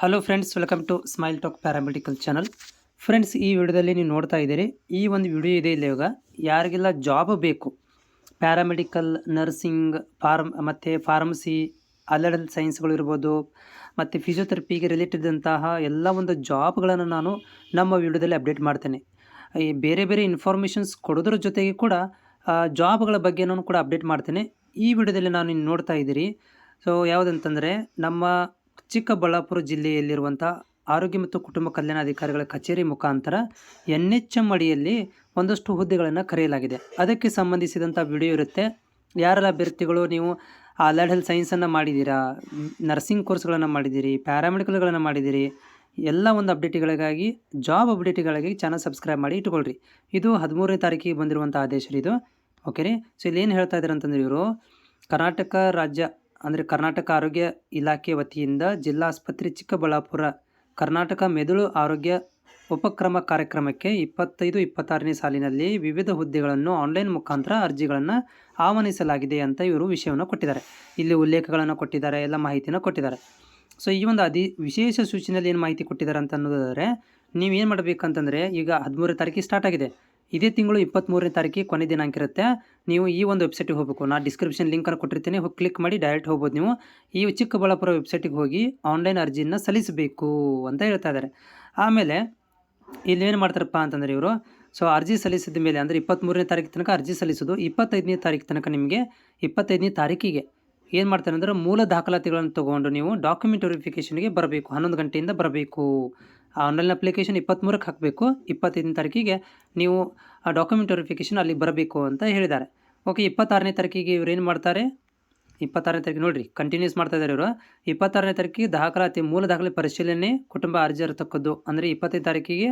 Hello friends welcome to smile talk paramedical channel friends ಈ ವಿಡಿಯೋದಲ್ಲಿ ನೀವು ನೋಡ್ತಾ ಇದ್ದೀರಿ, ಈ ಒಂದು ವಿಡಿಯೋ ಇದೆ ಇಲ್ಲ ಇವಾಗ. ಯಾರಿಗೆಲ್ಲ ಜಾಬ್ ಬೇಕು ಪ್ಯಾರಾಮೆಡಿಕಲ್ ನರ್ಸಿಂಗ್ ಫಾರ್ಮ್ ಮತ್ತು ಫಾರ್ಮಸಿ ಅಲ್ಲಡಲ್ ಸೈನ್ಸ್ಗಳು ಇರ್ಬೋದು, ಮತ್ತು ಫಿಸಿಯೋಥೆರಪಿಗೆ ರಿಲೇಟೆಡ್ ಅಂತಹ ಎಲ್ಲ ಒಂದು ಜಾಬ್ಗಳನ್ನು ನಾನು ನಮ್ಮ ವಿಡಿಯೋದಲ್ಲಿ ಅಪ್ಡೇಟ್ ಮಾಡ್ತೇನೆ. ಈ ಬೇರೆ ಬೇರೆ ಇನ್ಫಾರ್ಮೇಷನ್ಸ್ ಕೊಡೋದ್ರ ಜೊತೆಗೆ ಕೂಡ ಜಾಬ್ಗಳ ಬಗ್ಗೆ ನಾನು ಕೂಡ ಅಪ್ಡೇಟ್ ಮಾಡ್ತೇನೆ. ಈ ವಿಡಿಯೋದಲ್ಲಿ ನಾನು ನೋಡ್ತಾ ಇದ್ದೀರಿ. ಸೊ ಯಾವುದಂತಂದರೆ, ನಮ್ಮ ಚಿಕ್ಕಬಳ್ಳಾಪುರ ಜಿಲ್ಲೆಯಲ್ಲಿರುವಂಥ ಆರೋಗ್ಯ ಮತ್ತು ಕುಟುಂಬ ಕಲ್ಯಾಣ ಅಧಿಕಾರಿಗಳ ಕಚೇರಿ ಮುಖಾಂತರ ಎನ್ ಎಚ್ ಎಂ ಅಡಿಯಲ್ಲಿ ಒಂದಷ್ಟು ಹುದ್ದೆಗಳನ್ನು ಕರೆಯಲಾಗಿದೆ. ಅದಕ್ಕೆ ಸಂಬಂಧಿಸಿದಂಥ ವಿಡಿಯೋ ಇರುತ್ತೆ. ಯಾರೆಲ್ಲ ಅಭ್ಯರ್ಥಿಗಳು ನೀವು ಅಲರ್ಡ್ ಹೆಲ್ತ್ ಸೈನ್ಸನ್ನು ಮಾಡಿದ್ದೀರಾ, ನರ್ಸಿಂಗ್ ಕೋರ್ಸ್ಗಳನ್ನು ಮಾಡಿದ್ದೀರಿ, ಪ್ಯಾರಾಮೆಡಿಕಲ್ಗಳನ್ನು ಮಾಡಿದ್ದೀರಿ, ಎಲ್ಲ ಒಂದು ಅಪ್ಡೇಟ್ಗಳಿಗಾಗಿ, ಜಾಬ್ ಅಪ್ಡೇಟ್ಗಳಿಗಾಗಿ ಚಾನಲ್ ಸಬ್ಸ್ಕ್ರೈಬ್ ಮಾಡಿ ಇಟ್ಕೊಳ್ರಿ ಇದು ಹದಿಮೂರನೇ ತಾರೀಕಿಗೆ ಬಂದಿರುವಂಥ ಆದೇಶ ಇದು. ಓಕೆ ರೀ ಸೊ, ಇಲ್ಲಿ ಏನು ಹೇಳ್ತಾ ಇದ್ದಾರೆ ಅಂತಂದ್ರೆ ಇವರು, ಕರ್ನಾಟಕ ರಾಜ್ಯ ಅಂದರೆ ಕರ್ನಾಟಕ ಆರೋಗ್ಯ ಇಲಾಖೆ ವತಿಯಿಂದ ಜಿಲ್ಲಾ ಆಸ್ಪತ್ರೆ ಚಿಕ್ಕಬಳ್ಳಾಪುರ, ಕರ್ನಾಟಕ ಮೆದುಳು ಆರೋಗ್ಯ ಉಪಕ್ರಮ ಕಾರ್ಯಕ್ರಮಕ್ಕೆ ಇಪ್ಪತ್ತೈದು, ಇಪ್ಪತ್ತಾರನೇ ಸಾಲಿನಲ್ಲಿ ವಿವಿಧ ಹುದ್ದೆಗಳನ್ನು ಆನ್ಲೈನ್ ಮುಖಾಂತರ ಅರ್ಜಿಗಳನ್ನು ಆಹ್ವಾನಿಸಲಾಗಿದೆ ಅಂತ ಇವರು ವಿಷಯವನ್ನು ಕೊಟ್ಟಿದ್ದಾರೆ. ಇಲ್ಲಿ ಉಲ್ಲೇಖಗಳನ್ನು ಕೊಟ್ಟಿದ್ದಾರೆ, ಎಲ್ಲ ಮಾಹಿತಿಯನ್ನು ಕೊಟ್ಟಿದ್ದಾರೆ. ಸೊ ಈ ಒಂದು ಅಧಿ ವಿಶೇಷ ಸೂಚನೆಯಲ್ಲಿ ಏನು ಮಾಹಿತಿ ಕೊಟ್ಟಿದ್ದಾರೆ ಅಂತ ಅನ್ನೋದಾದರೆ ನೀವು ಏನು ಮಾಡಬೇಕಂತಂದರೆ ಈಗ ಹದಿಮೂರನೇ ತಾರೀಕಿಗೆ ಸ್ಟಾರ್ಟ್ ಆಗಿದೆ. ಇದೇ ತಿಂಗಳು ಇಪ್ಪತ್ತ್ಮೂರನೇ ತಾರೀಕಿಗೆ ಕೊನೆ ದಿನಾಂಕ ಇರುತ್ತೆ. ನೀವು ಈ ಒಂದು ವೆಬ್ಸೈಟಿಗೆ ಹೋಗಬೇಕು. ನಾನು ಡಿಸ್ಕ್ರಿಪ್ಷನ್ ಲಿಂಕನ್ನು ಕೊಟ್ಟಿರ್ತೀನಿ. ಹೋಗಿ ಕ್ಲಿಕ್ ಮಾಡಿ ಡೈರೆಕ್ಟ್ ಹೋಗ್ಬೋದು ನೀವು. ಈ ಚಿಕ್ಕಬಳ್ಳಾಪುರ ವೆಬ್ಸೈಟಿಗೆ ಹೋಗಿ ಆನ್ಲೈನ್ ಅರ್ಜಿಯನ್ನು ಸಲ್ಲಿಸಬೇಕು ಅಂತ ಹೇಳ್ತಾ ಇದ್ದಾರೆ ಆಮೇಲೆ ಇಲ್ಲೇನು ಮಾಡ್ತಾರಪ್ಪ ಅಂತಂದರೆ ಇವರು ಸೊ ಅರ್ಜಿ ಸಲ್ಲಿಸಿದ ಮೇಲೆ ಅಂದರೆ ಇಪ್ಪತ್ತ್ಮೂರನೇ ತಾರೀಕು ತನಕ ಅರ್ಜಿ ಸಲ್ಲಿಸೋದು, ಇಪ್ಪತ್ತೈದನೇ ತಾರೀಕು ತನಕ ನಿಮಗೆ ಇಪ್ಪತ್ತೈದನೇ ತಾರೀಕಿಗೆ. ಏನು ಮಾಡ್ತಾರೆ ಅಂದರೆ ಮೂಲ ದಾಖಲಾತಿಗಳನ್ನು ತೊಗೊಂಡು ನೀವು ಡಾಕ್ಯುಮೆಂಟ್ ವೆರಿಫಿಕೇಷನ್ಗೆ ಬರಬೇಕು. ಹನ್ನೊಂದು ಗಂಟೆಯಿಂದ ಬರಬೇಕು. ಆನ್ಲೈನ್ ಅಪ್ಲಿಕೇಶನ್ ಇಪ್ಪತ್ತ್ಮೂರಕ್ಕೆ ಹಾಕಬೇಕು. ಇಪ್ಪತ್ತೈದನೇ ತಾರೀಕಿಗೆ ನೀವು ಆ ಡಾಕ್ಯುಮೆಂಟ್ ವೆರಿಫಿಕೇಶನ್ ಅಲ್ಲಿ ಬರಬೇಕು ಅಂತ ಹೇಳಿದ್ದಾರೆ. ಓಕೆ ಇಪ್ಪತ್ತಾರನೇ ತಾರೀಕಿಗೆ ಇವ್ರು ಏನು ಮಾಡ್ತಾರೆ? ಇಪ್ಪತ್ತಾರನೇ ತಾರೀಕು ನೋಡಿರಿ ಕಂಟಿನ್ಯೂಸ್ ಮಾಡ್ತಾ ಇದ್ದಾರೆ ಇವರು. ಇಪ್ಪತ್ತಾರನೇ ತಾರೀಕಿಗೆ ದಾಖಲಾತಿ ಮೂಲ ದಾಖಲೆ ಪರಿಶೀಲನೆ, ಕುಟುಂಬ ಅರ್ಜಿ ಇರತಕ್ಕದ್ದು ಅಂದರೆ ಇಪ್ಪತ್ತೈದು ತಾರೀಕಿಗೆ,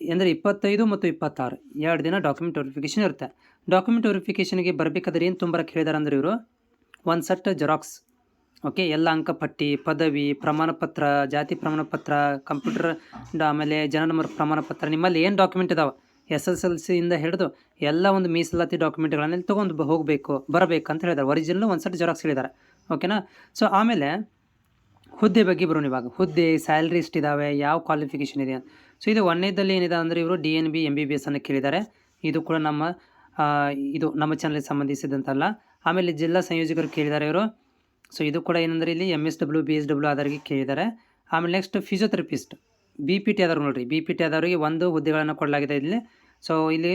ಅಂದರೆ ಇಪ್ಪತ್ತೈದು ಮತ್ತು ಇಪ್ಪತ್ತಾರು, ಎರಡು ದಿನ ಡಾಕ್ಯುಮೆಂಟ್ ವೆರಿಫಿಕೇಷನ್ ಇರುತ್ತೆ. ಡಾಕ್ಯುಮೆಂಟ್ ವೆರಿಫಿಕೇಶನ್ಗೆ ಬರಬೇಕಾದ್ರೆ ಏನು ತುಂಬರಕ್ಕೆ ಹೇಳಿದ್ದಾರೆ ಅಂದ್ರೆ ಇವರು, ಒಂದು ಸೆಟ್ ಜೆರಾಕ್ಸ್ ಓಕೆ ಎಲ್ಲ ಅಂಕಪಟ್ಟಿ ಪದವಿ ಪ್ರಮಾಣ ಪತ್ರ ಜಾತಿ ಪ್ರಮಾಣ ಪತ್ರ ಕಂಪ್ಯೂಟರ್ ಆಮೇಲೆ ಜನನ ಪ್ರಮಾಣಪತ್ರ, ನಿಮ್ಮಲ್ಲಿ ಏನು ಡಾಕ್ಯುಮೆಂಟ್ ಇದಾವೆ? ಎಸ್ ಎಸ್ ಎಲ್ ಸಿಯಿಂದ ಹಿಡಿದು ಎಲ್ಲ ಒಂದು ಮೀಸಲಾತಿ ಡಾಕ್ಯುಮೆಂಟ್ಗಳನ್ನೆಲ್ಲ ತೊಗೊಂಡು ಹೋಗಬೇಕು, ಬರಬೇಕು ಅಂತ ಹೇಳಿದ್ದಾರೆ ಒರಿಜಿನಲ್ ಒಂದು ಸೆಟ್ ಜೆರಾಕ್ಸ್ ಹೇಳಿದ್ದಾರೆ ಓಕೆನಾ ಸೊ ಆಮೇಲೆ ಹುದ್ದೆ ಬಗ್ಗೆ ಬರೋಣ ಇವಾಗ. ಹುದ್ದೆ ಸ್ಯಾಲ್ರಿ ಎಷ್ಟಿದ್ದಾವೆ ಯಾವ ಕ್ವಾಲಿಫಿಕೇಷನ್ ಇದೆ ಸೊ ಇದು ಒಂದನೇದಲ್ಲಿ ಏನಿದೆ ಅಂದರೆ ಇವರು D N B M B B S ಅನ್ನು ಕೇಳಿದ್ದಾರೆ ಇದು ಕೂಡ ನಮ್ಮ ಇದು ನಮ್ಮ ಚಾನಲ್ಗೆ ಸಂಬಂಧಿಸಿದಂತಲ್ಲ. ಆಮೇಲೆ ಜಿಲ್ಲಾ ಸಂಯೋಜಕರು ಕೇಳಿದ್ದಾರೆ ಇವರು. ಸೊ ಇದು ಕೂಡ ಏನಂದರೆ ಇಲ್ಲಿ M S W B S W ಆದವರಿಗೆ ಕೇಳಿದ್ದಾರೆ. ಆಮೇಲೆ next physiotherapist B P T ಆದವ್ರು ನೋಡಿರಿ. ಬಿ ಪಿ ಟಿ ಆದವರಿಗೆ ಒಂದು ಹುದ್ದೆಗಳನ್ನು ಕೊಡಲಾಗಿದೆ ಇಲ್ಲಿ. ಸೊ ಇಲ್ಲಿ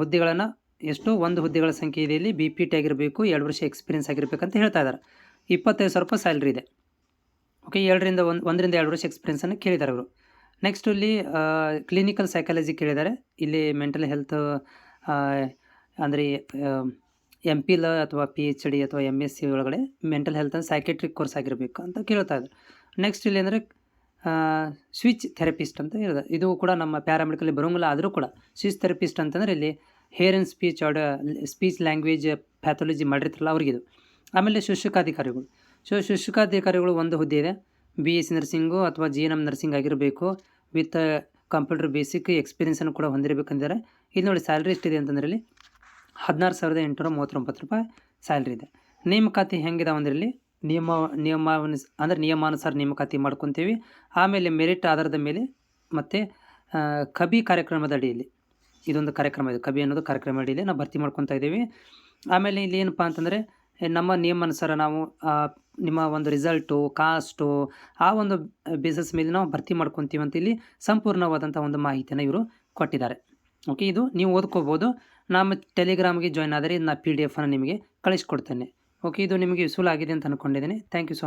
ಹುದ್ದೆಗಳನ್ನು ಎಷ್ಟು ಒಂದು ಹುದ್ದೆಗಳ ಸಂಖ್ಯೆ ಇದೆ ಇಲ್ಲಿ. ಬಿ ಪಿ ಟಿ ಆಗಿರಬೇಕು, ಎರಡು ವರ್ಷ ಎಕ್ಸ್ಪೀರಿಯನ್ಸ್ ಆಗಿರಬೇಕು ಅಂತ ಹೇಳ್ತಾ ಇದ್ದಾರೆ. ಇಪ್ಪತ್ತೈದು ಸಾವಿರ ರೂಪಾಯಿ ಸ್ಯಾಲ್ರಿ ಇದೆ. ಓಕೆ ಎರಡರಿಂದ ಒಂದು, ಒಂದರಿಂದ ಎರಡು ವರ್ಷ ಎಕ್ಸ್ಪೀರಿಯನ್ಸನ್ನು ಕೇಳಿದ್ದಾರೆ ಅವರು. ನೆಕ್ಸ್ಟ್ ಇಲ್ಲಿ ಕ್ಲಿನಿಕಲ್ ಸೈಕಾಲಜಿ ಕೇಳಿದ್ದಾರೆ. ಇಲ್ಲಿ ಮೆಂಟಲ್ ಹೆಲ್ತ್ ಅಂದರೆ ಎಂ ಲ ಅಥವಾ ಪಿ ಎಚ್ ಡಿ ಅಥವಾ ಎಂ ಎಸ್ ಸಿ ಒಳಗಡೆ mental health and psychiatric course ಆಗಿರಬೇಕು ಅಂತ ಕೇಳ್ತಾ ಇದ್ರು. ನೆಕ್ಸ್ಟ್ ಇಲ್ಲಿ ಅಂದರೆ ಸ್ವಿಚ್ ಥೆರಪಿಸ್ಟ್ ಅಂತ ಹೇಳಿದೆ ಇದು ಕೂಡ ನಮ್ಮ ಪ್ಯಾರಾಮೆಡಿಕಲ್ಲಿ ಬರೋಂಗಿಲ್ಲ, ಆದರೂ ಕೂಡ ಸ್ವಿಚ್ ಥೆರಪಿಸ್ಟ್ ಅಂತಂದರೆ ಇಲ್ಲಿ ಹೇರ್ ಆ್ಯಂಡ್ ಸ್ಪೀಚ್ ಆಡ ಸ್ಪೀಚ್ ಲ್ಯಾಂಗ್ವೇಜ್ ಪ್ಯಾಥಾಲಜಿ ಮಾಡಿರ್ತಾರಲ್ಲ ಅವ್ರಿಗಿದು. ಆಮೇಲೆ ಶುಶುಕಾಧಿಕಾರಿಗಳು ಸೊ ಶುಶುಕಾಧಿಕಾರಿಗಳು ಒಂದು ಹುದ್ದೆ ಇದೆ. ಬಿ ಎಸ್ ಸಿ ನರ್ಸಿಂಗು ಅಥವಾ ಜಿ ಎನ್ ಎಂ ನರ್ಸಿಂಗ್ ಆಗಿರಬೇಕು. ವಿತ್ ಕಂಪ್ಯೂಟರ್ ಬೇಸಿಕ್ ಎಕ್ಸ್ಪೀರಿಯನ್ಸನ್ನು ಕೂಡ ಹೊಂದಿರಬೇಕಂದರೆ, ಇಲ್ಲಿ ನೋಡಿ ಸ್ಯಾಲ್ರಿ ಎಷ್ಟಿದೆ ಅಂತಂದ್ರೆ ಇಲ್ಲಿ ಹದಿನಾರು ಸಾವಿರದ ಎಂಟುನೂರ ಮೂವತ್ತೊಂಬತ್ತು ರೂಪಾಯಿ ಸ್ಯಾಲ್ರಿ ಇದೆ. ನೇಮಕಾತಿ ಹೆಂಗಿದೆ ಅಂದ್ರೆ ಇಲ್ಲಿ ನಿಯಮ ನಿಯಮ ಅಂದರೆ ನಿಯಮಾನುಸಾರ ನೇಮಕಾತಿ ಮಾಡ್ಕೊತೀವಿ. ಆಮೇಲೆ ಮೆರಿಟ್ ಆಧಾರದ ಮೇಲೆ ಮತ್ತು ಕಬಿ ಕಾರ್ಯಕ್ರಮದ ಅಡಿಯಲ್ಲಿ, ಇದೊಂದು ಕಾರ್ಯಕ್ರಮ ಇದೆ. ಕಬಿ ಅನ್ನೋದು ಕಾರ್ಯಕ್ರಮ ಅಡಿಯಲ್ಲಿ ನಾವು ಭರ್ತಿ ಮಾಡ್ಕೊತಾ ಇದ್ದೀವಿ. ಆಮೇಲೆ ಇಲ್ಲಿ ಏನಪ್ಪ ಅಂತಂದರೆ ನಮ್ಮ ನಿಯಮಾನುಸಾರ ನಾವು ನಿಮ್ಮ ಒಂದು ರಿಸಲ್ಟು, ಕಾಸ್ಟು, ಆ ಒಂದು ಬೇಸಸ್ ಮೇಲೆ ನಾವು ಭರ್ತಿ ಮಾಡ್ಕೊತೀವಿ ಅಂತ ಇಲ್ಲಿ ಸಂಪೂರ್ಣವಾದಂಥ ಒಂದು ಮಾಹಿತಿಯನ್ನು ಇವರು ಕೊಟ್ಟಿದ್ದಾರೆ. ಓಕೆ ಇದು ನೀವು ಓದ್ಕೋಬೋದು. ನಮ್ಮ ಟೆಲಿಗ್ರಾಮ್ಗೆ ಜಾಯ್ನ್ ಆದರೆ ನಾ ಪಿ ಡಿ ಎಫನ್ನು ನಿಮಗೆ ಕಳಿಸ್ಕೊಡ್ತೇನೆ. ಓಕೆ ಇದು ನಿಮಗೆ ಯೂಸ್ಫುಲ್ ಆಗಿದೆ ಅಂತ ಅಂದ್ಕೊಂಡಿದ್ದೀನಿ ಥ್ಯಾಂಕ್ ಯು ಸೊ